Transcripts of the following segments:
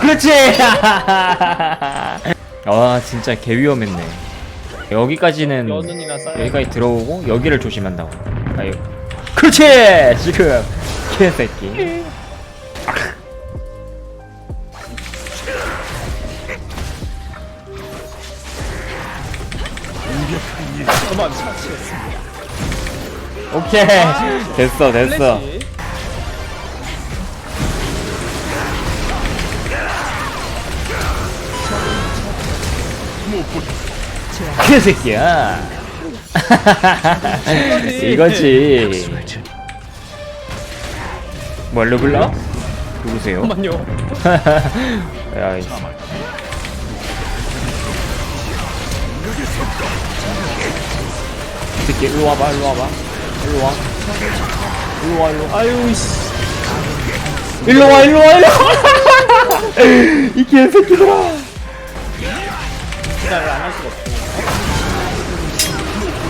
그렇지! 아 진짜 개 위험했네 여기까지는 쌓여. 여기까지 들어오고 여기를 조심한다고 아유 그렇지! 지금 개새끼 그만 차치했어. 오케이 됐어 됐어 플래시. 개새끼야 이거지 뭘로 불러? 누구세요? 잠깐만요. 야, 이 새끼 일로 와봐 일로 와봐 일로 와 일로 와 일로 와 아유 씨. 일로 와 일로 와 일로 와이 개새끼들아 기다려 안할 수가 없어.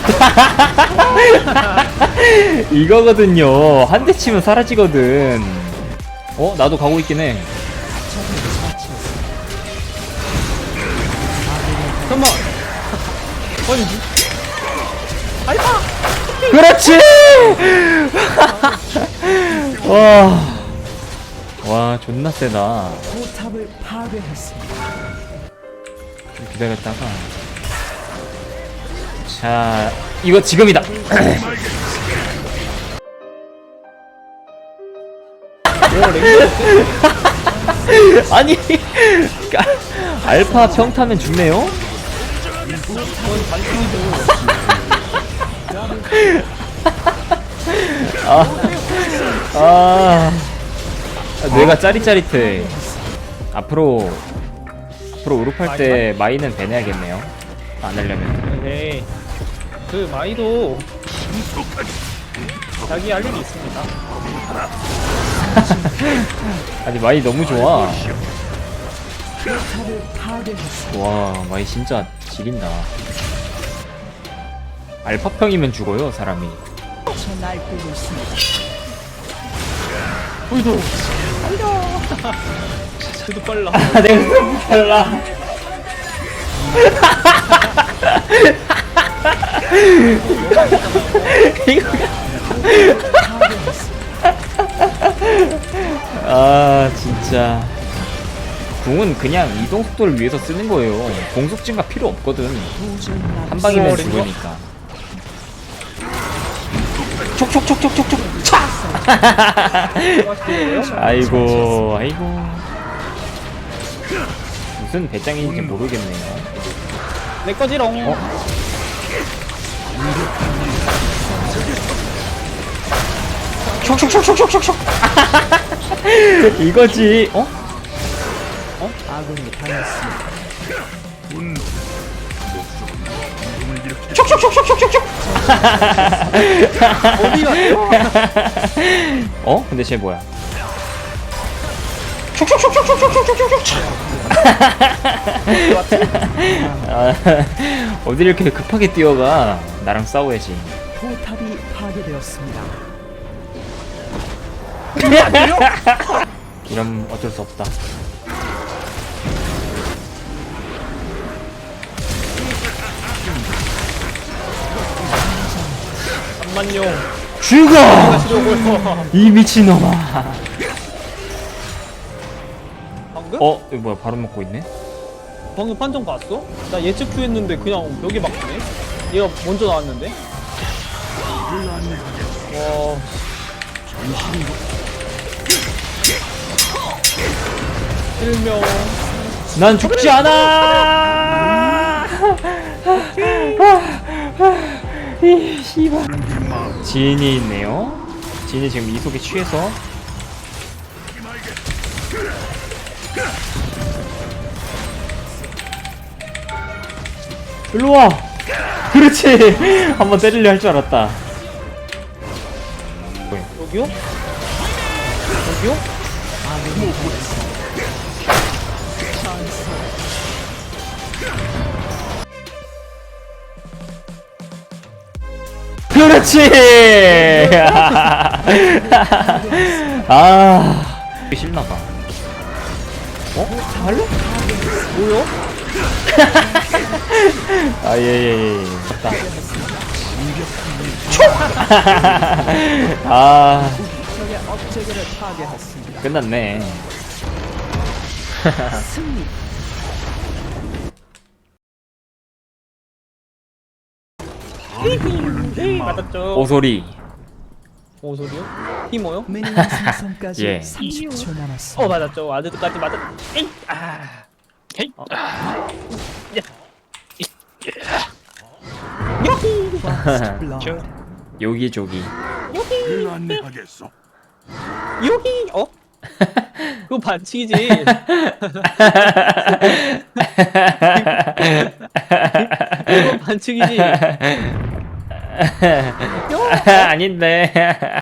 이거거든요 한 대 치면 사라지거든 어 나도 가고 있긴 해 잠깐만. 아니. 그렇지! 와, 와 존나 세다. 포탑을 파괴했습니다. 기다렸다가. 자 이거 지금이다. 아니 까- 알파 평타면 죽네요 아, 아 뇌가 짜릿짜릿해 앞으로 앞으로 우룹할 때 마이는 배내야겠네요 안 하려면 네. 그 마이도 자기 할 일이 있습니다. 아니 마이 너무 좋아. 와 마이 진짜 지린다 알파평이면 죽어요 사람이 저 날뛰고 있습니다. 보이도. 그래도 빨라. 아 내가 너무 달라 이거 아 진짜 궁은 그냥 이동 속도를 위해서 쓰는 거예요 공속 증가 필요 없거든 한 방이면? 죽으니까 촉촉촉촉촉촉촉 아이고 아이고 무슨 배짱인지 모르겠네요 내 거지롱. 어? 촉촉촉촉촉촉촉 이거지 어? 아군이 당했습니다. 갔어요? 어? 근데 쟤 뭐야 아, 어디 이렇게 급하게 뛰어가 나랑 싸워야지 포탑이 파괴되었습니다. 이러면 어쩔 수 없다 잠만요. 죽어! 이 미친놈아 방금? 어? 이거 뭐야 바로 먹고 있네? 방금 판정 봤어? 나 예측 큐 했는데 그냥 벽에 막히네? 얘가 먼저 나왔는데? 와. 실명. 난 죽지 않아! 이 씨발 지인이 있네요. 지인이 지금 이속에 취해서. 일로 와! 그렇지! 한번 때리려 할 줄 알았다. 뭐야 여기요? 여기 그렇지. 아, 싫나봐. 어? 할래? 뭐요? 아, 예, 예, 예. 맞다. 아. 끝났네. 승리. 네, 맞았죠. 오소리. 오 소리요? 히모요? 미니언 생성까지 예. 30초 어 남았습니다. 맞았죠. 아드까지 맞았. 에이! 아. 헤이. First blood. 여기 저기. 응 안내하겠어. 요히 어? 그거 반칙이지. 반칙이지. 아닌데.